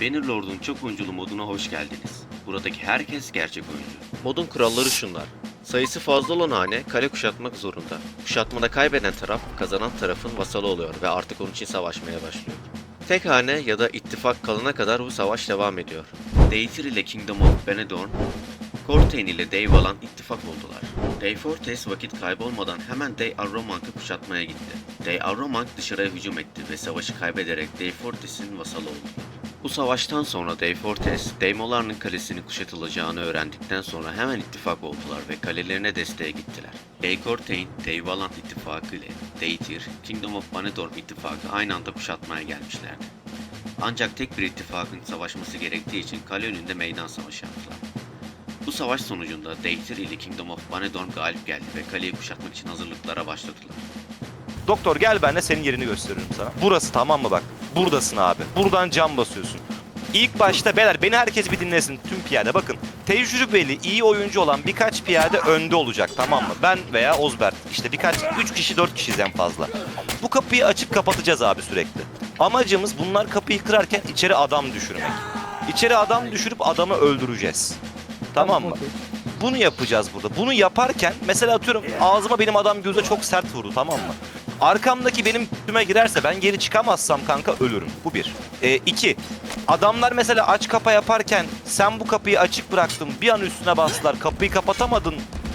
Bannerlord'un çok oyunculu moduna hoş geldiniz. Buradaki herkes gerçek oyuncu. Modun kuralları şunlar. Sayısı fazla olan hane kale kuşatmak zorunda. Kuşatmada kaybeden taraf kazanan tarafın vasalı oluyor ve artık onun için savaşmaya başlıyor. Tek hane ya da ittifak kalana kadar bu savaş devam ediyor. Deithir ile Kingdom of Benedorn, Cortain ile Dave Alan ittifak oldular. Dave Fortes vakit kaybolmadan hemen Dei Arromank'ı kuşatmaya gitti. Dei Arromank dışarıya hücum etti ve savaşı kaybederek Dave Fortes'in vasalı oldu. Bu savaştan sonra Dave Fortes, Daimolar'ın kalesini kuşatılacağını öğrendikten sonra hemen ittifak oldular ve kalelerine desteğe gittiler. Dei Cortain, Dave Alan ittifakı ile Deithir, Kingdom of Benedorm ittifakı aynı anda kuşatmaya gelmişlerdi. Ancak tek bir ittifakın savaşması gerektiği için kale önünde meydan savaşı yaptılar. Bu savaş sonucunda Deithir ile Kingdom of Benedorm galip geldi ve kaleyi kuşatmak için hazırlıklara başladılar. Doktor gel ben de senin yerini gösteririm sana. Burası tamam mı bak? Buradasın abi. Buradan cam basıyorsun. İlk başta beyler beni herkes bir dinlesin tüm piyade bakın. Tecrübeli iyi oyuncu olan birkaç piyade önde olacak tamam mı? Ben veya Ozbert işte birkaç 3 kişi 4 kişiyiz en fazla. Bu kapıyı açıp kapatacağız abi sürekli. Amacımız bunlar kapıyı kırarken içeri adam düşürmek. İçeri adam düşürüp adamı öldüreceğiz. Tamam mı? Bunu yapacağız burada. Bunu yaparken mesela atıyorum ağzıma benim adam göze çok sert vurdu tamam mı? Arkamdaki benim üstüme girerse ben geri çıkamazsam kanka ölürüm. Bu bir. E, iki. Adamlar mesela aç kapa yaparken sen bu kapıyı açık bıraktın bir an üstüne bastılar kapıyı kapatamadın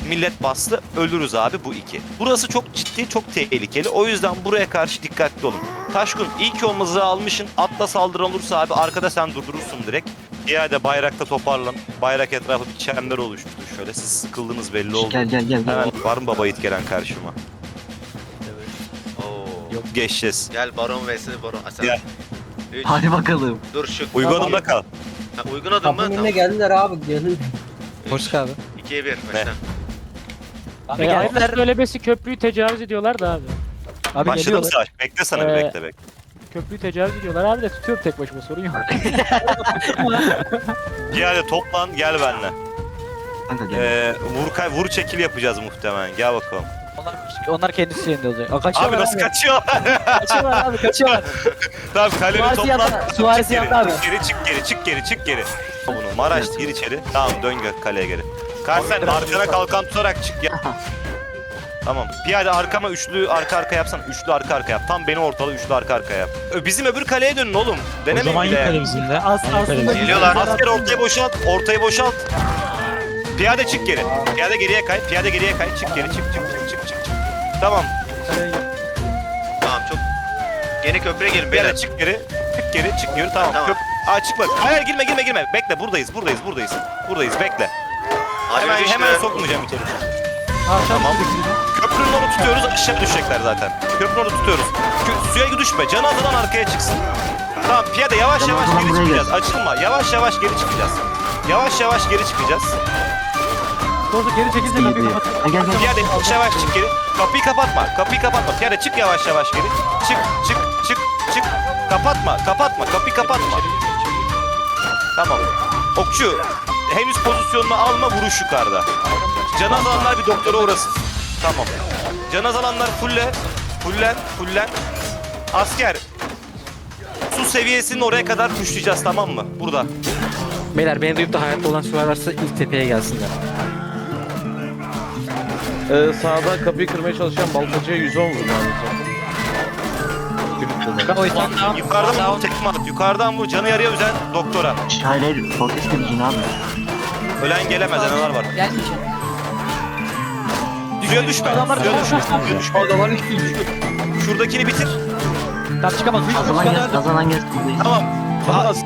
millet bastı ölürüz abi bu iki. Burası çok ciddi çok tehlikeli o yüzden buraya karşı dikkatli olun. Taşkun ilk yol mızrağı almışsın atla saldırı olursa abi arkada sen durdurursun direkt. İade bayrakta toparlan. Bayrak etrafı bir çember oluştu şöyle siz sıkıldınız belli oldu. Gel gel gel. gel. Hemen var mı baba yiğit gelen karşıma? Yok geçeceğiz. Gel baron vs baron. Aa, sen- Gel. Üç. Hadi bakalım. Dur şu. Uygununda kal. Ha, uygun adım mı? Kapının önüne Tamam. geldiler abi. Gelin. Hoş abi. 2'ye 1. Başla. Abi E, geldiler. Söylemesi köprüyü tecavüz ediyorlar da abi. Abi Başladı mı geliyorlar. savaş? Bekle sana bir Ee, bekle bekle. Köprüyü tecavüz ediyorlar abi de tutuyorum tek başıma sorun yok. Gel toplan gel benimle. Kanka gel. Ee, vur, kay- vur çekil yapacağız muhtemelen. Gel bakalım. Onlar, onlar kendisi yerinde olacak. Aa, Abi kaçıyorlar nasıl kaçıyor? Kaçıyorlar abi kaçıyorlar. tamam kaleni Çık Suarez geri, yandı abi. çık geri, çık geri, çık geri, çık geri. Bunu Maraş gir içeri. Tamam dön gö- kaleye geri. Karsen arkana kalkan tutarak çık ya. Tamam. Piyade arkama üçlü arka arka yapsan. Üçlü arka arka yap. Tam beni ortalı üçlü arka arka yap. Ö, Bizim öbür kaleye dönün oğlum. Denemeyin bile. ya. bizimle. Az aslında Geliyorlar. Asker ortayı boşalt, ortayı boşalt. Piyade çık geri. Piyade geriye kay, piyade geriye kay. Çık geri, çık çık Tamam. Tamam çok. Yeni köprüye gelin beyler. çık geri. Çık geri, çık geri. Tamam. Tamam. Köp Aa çık bak. Hayır girme girme girme. Bekle buradayız, buradayız, buradayız. Buradayız, bekle. Hadi hemen işte. hemen sokmayacağım içeri. Tamam. Tamam. Köprünün onu tutuyoruz, aşağı düşecekler zaten. Köprünün onu tutuyoruz. Kö- suya düşme, can azadan arkaya çıksın. Tamam piyade yavaş Can yavaş azadan geri çıkacağız. Açılma, yavaş yavaş geri çıkacağız. Yavaş yavaş geri çıkacağız. Doğru geri çekilse İyi kapıyı kapat. Gel gel gel. Piyade yavaş yavaş çık geri. Kapıyı kapatma. Kapıyı kapatma. Piyade çık yavaş yavaş geri. Çık çık çık çık. Kapatma. Kapatma. Kapıyı kapatma. Tamam. Okçu. Henüz pozisyonunu alma vuruş yukarıda. Can alanlar bir doktora uğrasın. Tamam. Can alanlar fulle. Fullen. Fullen. Asker. Su seviyesinin oraya kadar puşlayacağız tamam mı? Burada. Beyler beni duyup da hayatta olan sular varsa ilk tepeye gelsinler. Ee, sağda kapıyı kırmaya çalışan baltacıya 110 vurdu Ben o yüzden Yukarıdan vur tekme at. Yukarıdan vur. Canı yarıya üzen doktora. Hayır hayır. Fortress Division abi. Ölen gelemez. Analar var. Gel içeri. Suya düşme. Suya düşme. Suya düşme. Orada var hiç değil. Şuradakini bitir. Tamam çıkamaz. Kazanan gel. Kazanan gel. Buradayız.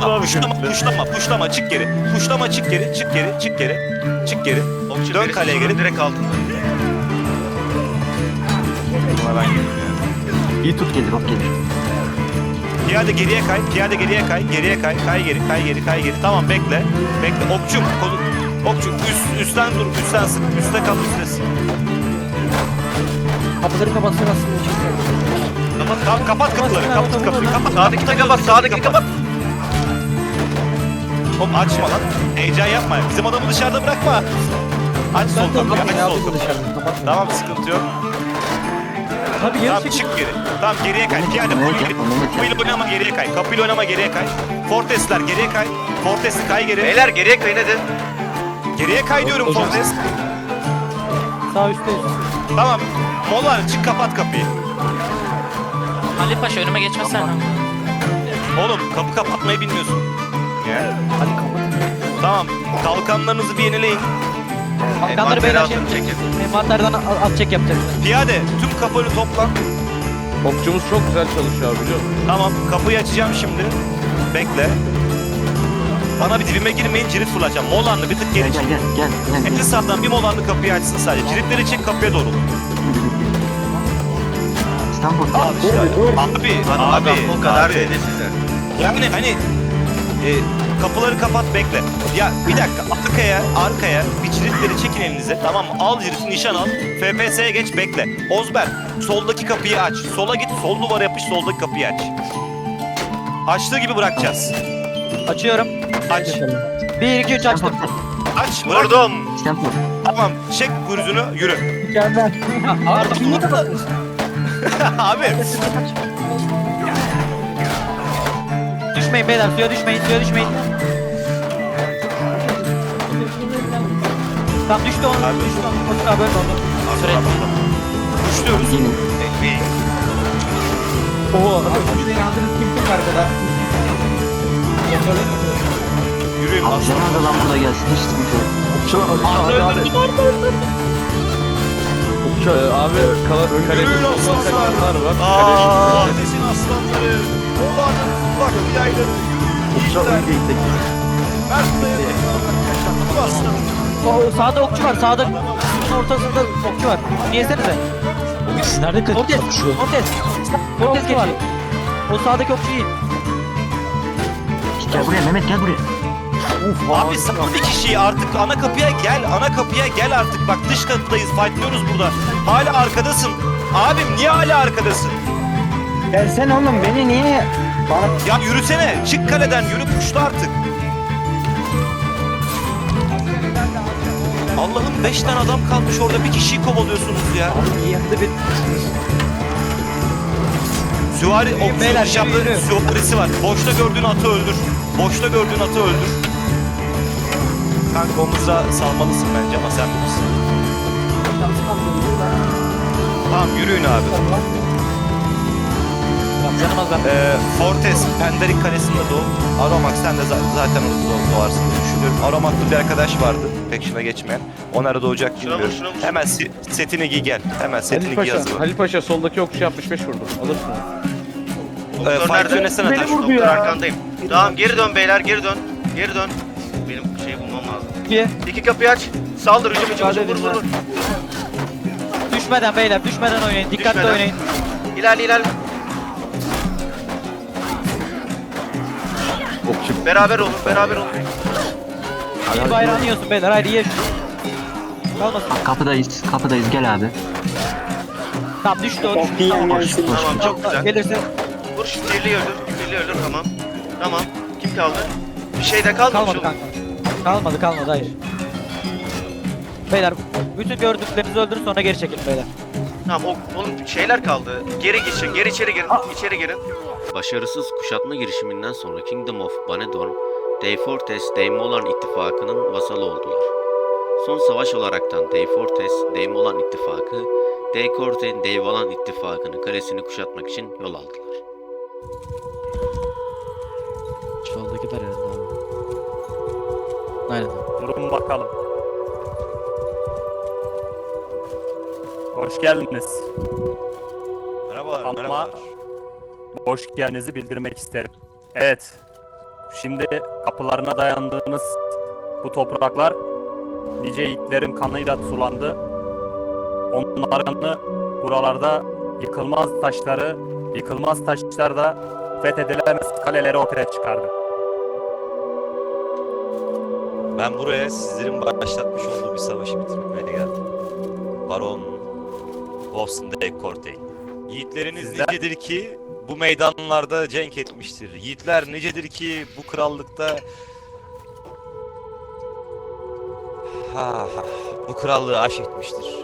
Tamam. Aha, Puşlama, puşlama, puşlama, çık geri. Puşlama, çık geri, çık geri, çık geri, çık geri. Okçu Dön kaleye geri. Direkt altında. Buna ben. İyi tut gelir. Hop gelir. Piyade geriye kay, piyade geriye kay, geriye kay, kay geri, kay geri, kay geri. Tamam bekle, bekle. Okçum, kolu, okçum, üst, üstten dur, üstten sık, üstte kal, üstte sık. Kapıları kapatsın aslında. Kapat, ka- kapat kapıları, kapat kapıyı, kapat. Sağdaki de kapat. Sağdaki kapat. Oğlum açma lan. Heyecan yapma. Bizim adamı dışarıda bırakma. Aç sol kapıyı, aç sol kapıyı. Tamam sıkıntı yok. Tabii geri Tamam çekil. çık geri. Tamam geriye kay. Mehmet Kapıyla oynama geriye kay. Kapıyla oynama geriye kay. Fortesler geriye kay. Fortes'i kay geri. Beyler geriye kayın hadi. Geriye kay diyorum Fortes. Sağ üstteyiz. Tamam. Mola çık kapat kapıyı. Ali Paşa önüme geçmezsen. Oğlum kapı kapatmayı bilmiyorsun. Hadi kapat. Tamam. Kalkanlarınızı bir yenileyin. Kalkanları beyler şey Envanterden at çek yapacağız. Piyade tüm kapıları toplan. Okçumuz çok güzel çalışıyor biliyor musun? Tamam kapıyı açacağım şimdi. Bekle. Bana bir dibime girmeyin cirit fırlatacağım. Molanlı bir tık geri gel çık. gel gel. gel, gel. sağdan bir molanlı kapıyı açsın sadece. Ciritleri çek kapıya doğru. İstanbul. Abi işte. Abi, Adam abi, o kadar abi. dedi size. Yani hani e, kapıları kapat bekle. Ya bir dakika arkaya arkaya bir ciritleri çekin elinize tamam mı? Al ciriti nişan al. FPS'ye geç bekle. Ozber soldaki kapıyı aç. Sola git sol duvara yapış soldaki kapıyı aç. Açtığı gibi bırakacağız. Açıyorum. Aç. 1 2 3 açtım. Aç. Bırak. Vurdum. Tamam. Çek guruzunu yürü. Mükemmel. Abi. Düşmeyin beyler suya düşmeyin suya düşmeyin. Tamam düştü onu. Abi. Düştü onu. Koşun abi öyle oldu. Süre. Uçluyoruz. Gelin. Oo. Şuraya yandınız kim kim arkada? Yürüyün. Abi aslan. Canan da lan burada gelsin. Hiç sıkıntı yok. Abi abi. Okçu abi kala, kale Yürüyün aslanlar. kalanlar var. Aaa. Ateşin O, sağda okçu var sağda. Ortasında okçu var. Niyesenize. Siz nerede Ortes. kaçıyorsunuz? Ortes. Ortes geçiyor. O sağdaki okçu iyi. Gel buraya Mehmet gel buraya. Abi sen bir kişiyi artık ana kapıya gel. Ana kapıya gel artık. Bak dış kapıdayız. Fightlıyoruz burada. Hala arkadasın. Abim niye hala arkadasın? Gelsene oğlum beni niye? Bana Ya yürüsene. Çık kaleden. Yürü kuşla artık. Allah'ım 5 tane adam kalmış orada. Bir kişiyi kovalıyorsunuz ya. yandı bir. Süvari, okçu, Beyler, şaplı yürü, yürü. süvarisi var. Boşta gördüğün atı öldür. Boşta gördüğün atı öldür. Kanka omuza salmalısın bence ama sen bilirsin. Tamam yürüyün abi. Canım az ben. Ee, Fortes, Penderik Kalesi'nde doğup Aromak sen de za- zaten orada doğ- doğarsın diye düşünüyorum. Aromak'ta bir arkadaş vardı peşime geçmeyen. O nerede doğacak Şuna bilmiyorum. şuna. Hemen si- setini giy gel. Hemen setini Halil giy Paşa, hazır ol. Halil Paşa soldaki okçu 65 vurdu. Alırsın. onu. Ee, Doktor fight nerede? taş. Doktor arkandayım. Tamam geri dön beyler geri dön. Geri dön. Benim şey bulmam lazım. İki. İki kapıyı aç. Saldır hücum hücum hücum vur vur vur. Düşmeden beyler düşmeden oynayın. Dikkatli Düşmeden. oynayın. İlerle ilerle. Beraber olun beraber olun. Bir bayrağını yiyorsun beyler haydi ye. Kalmasın. Kapıdayız. Kapıdayız gel abi. Tamam düştü o düştü. Tamam. Koş koş. Tamam çok güzel. Gelirse Vur şu birliği öldür. Birliği öldür tamam. Tamam. Kim kaldı? Bir şey de kalmamış kalmadı oğlum. kanka. Kalmadı kalmadı hayır. Beyler bütün gördüklerinizi öldürün sonra geri çekilin beyler. Tamam o, oğlum şeyler kaldı. Geri geçin. Geri içeri girin. İçeri girin. Başarısız kuşatma girişiminden sonra Kingdom of Banedorn, Dave Fortes, Dame Molan ittifakının vasalı oldular. Son savaş olaraktan Dave Fortes, Dame Molan ittifakı, Dave Corte, Dave Valan ittifakının kalesini kuşatmak için yol aldılar. Soldakiler herhalde abi. Aynen. Durun bakalım. Hoş geldiniz. Merhabalar, Ama- merhabalar. Hoş geldiğinizi bildirmek isterim. Evet. Şimdi kapılarına dayandığınız bu topraklar nice yiğitlerin kanıyla sulandı. Onların buralarda yıkılmaz taşları, yıkılmaz taşlarda fethedilemez kaleleri ortaya çıkardı. Ben buraya sizlerin başlatmış olduğu bir savaşı bitirmeye geldim. Baron Wolfson de Cortey. Yiğitleriniz Sizler- nicedir ki bu meydanlarda cenk etmiştir. Yiğitler nicedir ki bu krallıkta ha, ha, bu krallığı aş etmiştir.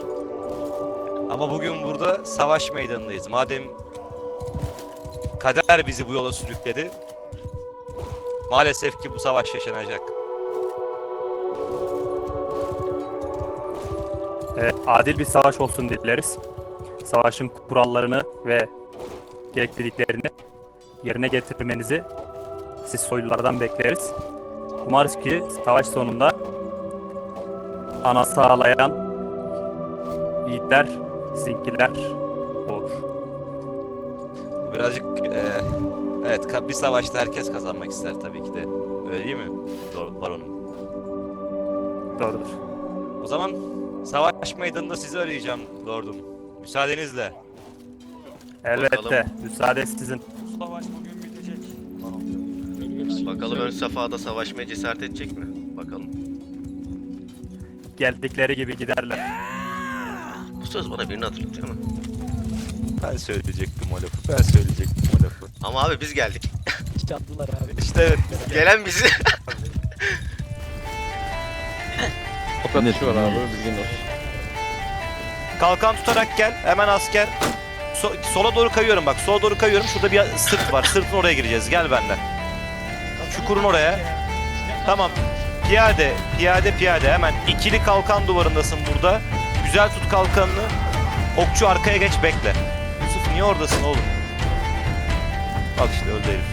Ama bugün burada savaş meydanındayız. Madem kader bizi bu yola sürükledi. Maalesef ki bu savaş yaşanacak. Evet, adil bir savaş olsun dileriz. Savaşın kurallarını ve gerekliliklerini yerine getirmenizi siz soylulardan bekleriz. Umarız ki savaş sonunda ana sağlayan yiğitler, sizinkiler olur. Birazcık eee, evet bir savaşta herkes kazanmak ister tabii ki de. Öyle değil mi? Doğru, baronum. Doğrudur. O zaman savaş meydanında sizi arayacağım lordum. Müsaadenizle. Elbette. Müsaade sizin. Bu savaş bugün bitecek. Bakalım ön safhada savaşmaya cesaret edecek mi? Bakalım. Geldikleri gibi giderler. Bu söz bana birini hatırlatıyor ama. Ben söyleyecektim o lafı. Ben söyleyecektim o lafı. Ama abi biz geldik. Çattılar abi. İşte evet. biz Gelen bizi. Top atışı var abi bilgin olsun. Kalkan tutarak gel. Hemen asker. So- sola doğru kayıyorum bak. Sola doğru kayıyorum. Şurada bir sırt var. Sırtın oraya gireceğiz. Gel benden. Çukurun oraya. Tamam. Piyade, piyade, piyade. Hemen ikili kalkan duvarındasın burada. Güzel tut kalkanını. Okçu arkaya geç bekle. Yusuf niye oradasın oğlum? Bak işte öldü herif.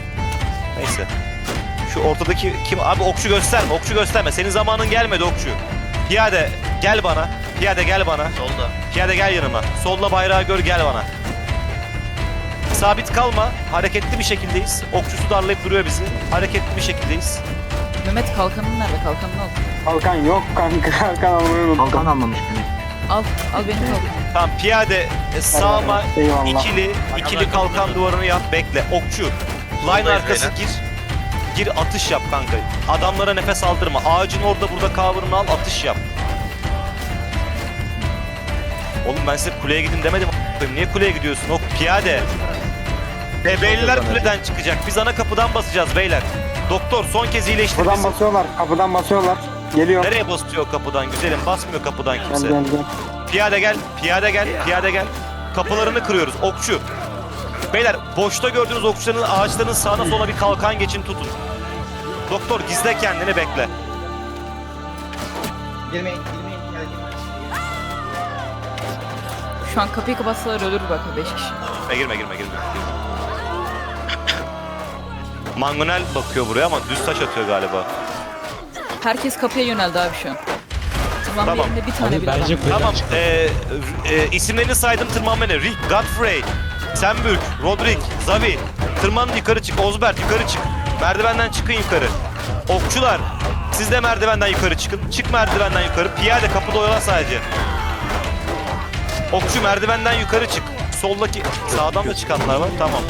Neyse. Şu ortadaki kim? Abi okçu gösterme, okçu gösterme. Senin zamanın gelmedi okçu. Piyade gel bana. Piyade gel bana. Solda. Piyade gel yanıma. Solla bayrağı gör gel bana. Sabit kalma. Hareketli bir şekildeyiz. Okçusu darlayıp duruyor bizi. Hareketli bir şekildeyiz. Mehmet kalkanın nerede? Kalkanını al. Kalkan yok kanka. Kalkan almayı unuttum. Kalkan almamış beni. Al. Al benim kalkanı. Tamam piyade e, sağıma Eyvallah. ikili ikili kalkan duvarını yap bekle. Okçu. Line Buradayız arkası beyler. gir. Gir atış yap kanka. Adamlara nefes aldırma. Ağacın orada burada cover'ını al atış yap. Oğlum ben size kuleye gidin demedim. Niye kuleye gidiyorsun? O piyade. Beyler kuleden çıkacak. Biz ana kapıdan basacağız beyler. Doktor son kez iyileştir Kapıdan bizi. basıyorlar. Kapıdan basıyorlar. Geliyor. Nereye basıyor kapıdan güzelim? Basmıyor kapıdan Gel kimse. gel gel. Piyade gel, piyade gel, piyade gel. Kapılarını kırıyoruz. Okçu. Beyler boşta gördüğünüz okçuların ağaçların sağına sola bir kalkan geçin tutun. Doktor gizle kendini bekle. Şu an kapıyı kapatsalar ölür bak 5 kişi. Girme girme girme girme. Mangonel bakıyor buraya ama düz taş atıyor galiba. Herkes kapıya yöneldi abi şu an. Tamam, Tamam. yerinde bir tane bile bence. Tamam, ee, e, isimlerini saydım tırmanma ne? Rick, Godfrey, Sembürk, Rodrik, Zavi. Tırman yukarı çık, Ozbert yukarı çık. Merdivenden çıkın yukarı. Okçular, siz de merdivenden yukarı çıkın. Çık merdivenden yukarı. Piyade kapıda oyala sadece. Okçu merdivenden yukarı çık. Soldaki, sağdan da çıkanlar var. Tamam.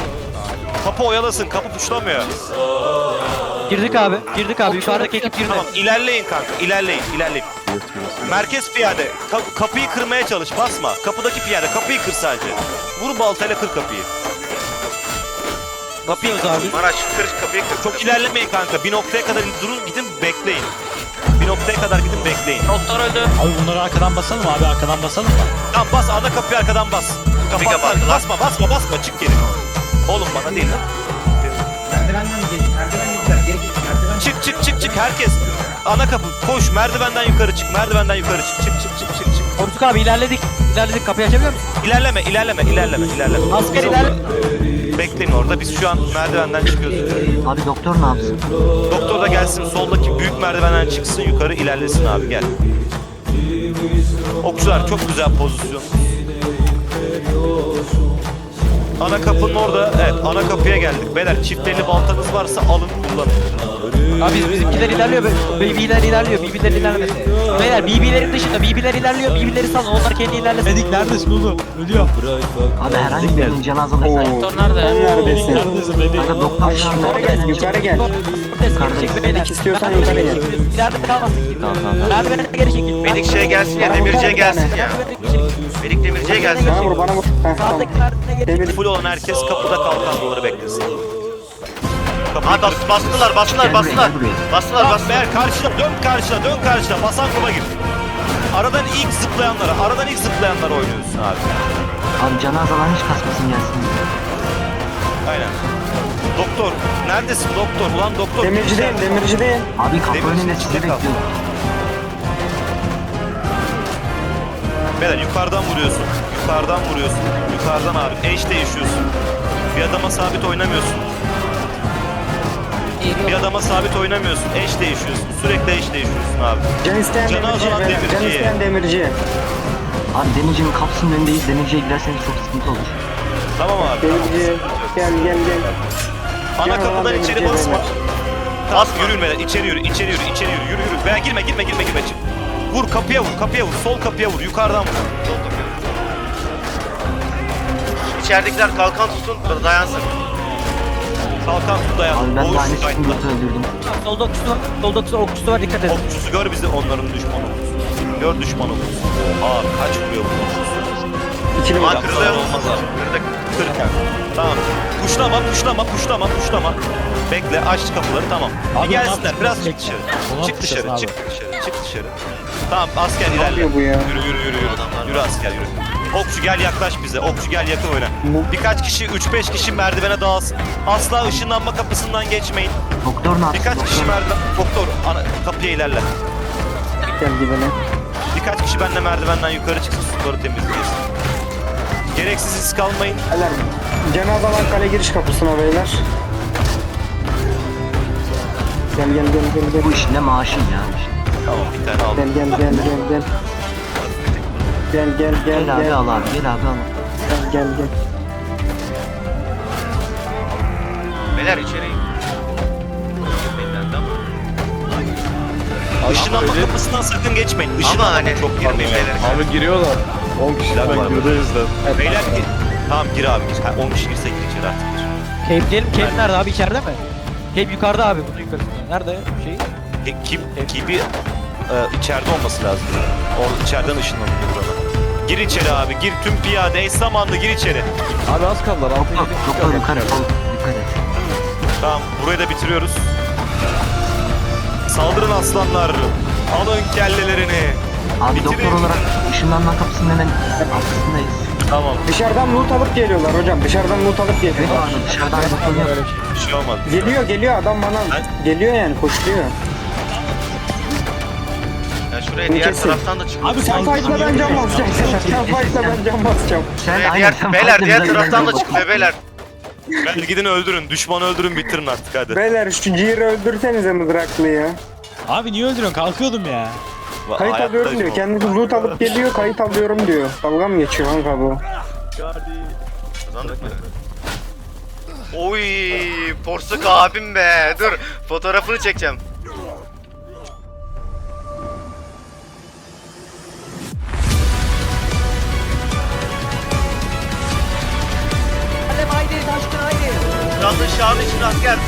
Kapı oyalasın, kapı puşlamıyor. Girdik abi. Girdik abi. Yukarıdaki ekip girdi. Tamam, ilerleyin kanka, ilerleyin, ilerleyin. Merkez piyade, Ka- kapıyı kırmaya çalış, basma. Kapıdaki piyade, kapıyı kır sadece. Vur baltayla kır kapıyı. Kapıyı. Maraş kır kapıyı kır. Çok ilerlemeyin kanka. Bir noktaya kadar durun, gidin bekleyin. Bir noktaya kadar gidin bekleyin. Doktor öldü. Abi bunları arkadan basalım mı abi arkadan basalım mı? Tamam bas, ana kapıyı arkadan bas. Kapı kapattılar. Basma, basma, basma, çık geri. Oğlum bana değil lan. Çık çık çık çık herkes. Ana kapı koş merdivenden yukarı çık merdivenden yukarı çık çık çık çık çık çık. Korktuk abi ilerledik. İlerledik kapıyı açabiliyor musun? İlerleme ilerleme ilerleme ilerleme. Asker ilerle. Bekleyin orada biz şu an merdivenden çıkıyoruz. Abi doktor ne yapsın? Doktor da gelsin soldaki büyük merdivenden çıksın yukarı ilerlesin abi gel. Okçular çok güzel pozisyon. Ana kapının orada, evet ana kapıya geldik. Beyler çifteli baltanız varsa alın kullanın. Abi bizimkiler ilerliyor. BB'ler ilerliyor. BB'ler ilerlemesin. Beyler BB'lerin dışında BB'ler ilerliyor. BB'leri salın. Onlar kendi ilerlesin. Medik neredesin oğlum? Ölüyor. Abi herhangi birinin canı azalırsa. Doktor nerede? Neredesin? Kanka doktor şu anda Yukarı gel. Yukarı gel. Medik istiyorsan yukarı gel. İleride kalmasın. Merdivene geri çekil. Medik şey gelsin ya demirciye gelsin ya. Medik demirciye gelsin. Bana vur bana vur. Heh, tamam. Demir. Full olan herkes kapıda kalkan duvarı beklesin. Ha bas, bastılar bastılar bastılar. Bastılar bastılar. Karşıda dön karşıda dön karşıda basan kola gir. Aradan ilk zıplayanlara, aradan ilk zıplayanlara oynuyorsun abi. Abi canı azalan hiç kasmasın gelsin. Aynen. Doktor, neredesin doktor? Ulan doktor. Demircideyim demircideyim. Abi kapı Demirci önünde sizi kal. Beyler yukarıdan vuruyorsun. Yukarıdan vuruyorsun. Yukarıdan abi. Eş değişiyorsun. Bir adama sabit oynamıyorsun. Bir adama sabit oynamıyorsun. Eş değişiyorsun. Sürekli eş değişiyorsun abi. Can isteyen Canı demirci. azalan demirci. isteyen demirci. Abi demircinin kapısının önündeyiz. Demirciye giderseniz çok sıkıntı olur. Tamam abi. Tamam. Demirci. Gel gel gel. Ana Gel kapıdan içeri demirci basma. Tamam yürü beyler. İçeri yürü. içeri yürü. içeri yürü. Yürü yürü. Veya girme girme girme girme. Çık. Vur kapıya vur. Kapıya vur. Sol kapıya vur. Yukarıdan vur. İçeridekiler kalkan tutsun, dayansın. Kalkan su dayan. Abi ben Oğuz aynı su dayan. sıkıntıyı öldürdüm. Solda okçusu var. Solda okçusu var. Okçusu var. Dikkat edin. Okçusu gör bizi onların düşman okçusu. Gör düşman okçusu. Oha kaç vuruyor bu okçusu? İkili bak. kırılıyor. Olmaz abi. Kırdık. Kırk. Tamam. Puşlama, puşlama, puşlama, puşlama. Bekle, aç kapıları, tamam. Abi bir gelsinler, ne biraz çık dışarı. Çık dışarı, çık dışarı, çık dışarı. Tamam, asker ilerle. yapıyor bu ya? Yürü, yürü, yürü, yürü. Yürü asker, yürü. Okçu gel yaklaş bize, okçu gel yakın oyna. Birkaç kişi, 3-5 kişi merdivene dağılsın. Asla ışınlanma kapısından geçmeyin. Doktor ne? Birkaç kişi Doktor. merdiven... Doktor, ana, kapıya ilerle. Gel gidelim. Birkaç kişi benimle merdivenden yukarı çıksın, suları temizleyeceğiz. Gereksiz risk almayın. Can azalan kale giriş kapısına beyler. Gel gel gel gel gel. Bu işin de maaşın ya. Tamam, bir tane aldım. Gel gel gel gel gel. Gel gel gel Gel abi gel. al abi gel abi al. Gel gel gel. Beyler içeri. Işınlanma kapısından sakın geçmeyin. Işınlanma hani çok girmeyin beyler. Abi giriyorlar. 10 kişiden girdiyiz de. Beyler gir. Tamam gir abi gir. Ha, 10 kişi girse gir içeri artık gir. Cape diyelim. Cape nerede abi? İçeride mi? Cape yukarıda abi. Bunun yukarısında. Nerede? Şey. E, kim, kibi e, içeride olması lazım. O içeriden ışınlanıyor burada. Gir içeri abi gir tüm piyade eş zamanlı gir içeri. Abi az kaldılar. 6 Doktor, doktor yukarı. Dikkat et. Tamam burayı da bitiriyoruz. Saldırın aslanlar. Alın kellelerini. Abi Bitirin. doktor olarak ışınlanma kapısının hemen arkasındayız. Tamam Dışarıdan loot alıp geliyorlar hocam. Dışarıdan loot alıp Evet geliyorlar. abi dışarıdan yap. bir şey olmadı. Geliyor geliyor adam bana. Geliyor yani koşuyor. Ya şuraya diğer Kesin. taraftan da çıkıyor. Abi Sen fight'la ben can basacağım. Sen fight'la ben can basacağım. Sen aynen, diğer, sen beyler diğer taraftan da yerden çıkıyor beyler. Ben gidin öldürün. Düşmanı öldürün bitirin artık hadi. Beyler şu ciğeri öldürsenize mızraklı ya. Abi niye öldürüyorsun? Kalkıyordum ya. Kayıt Hayattayız alıyorum diyor. Kendisi loot alıp geliyor kayıt alıyorum diyor. Dalga mı geçiyor kanka bu? Kazandık mı? Oy, Porsuk abim be. Dur, fotoğrafını çekeceğim. Hadi haydi taşkın haydi. Kralın şanı için asker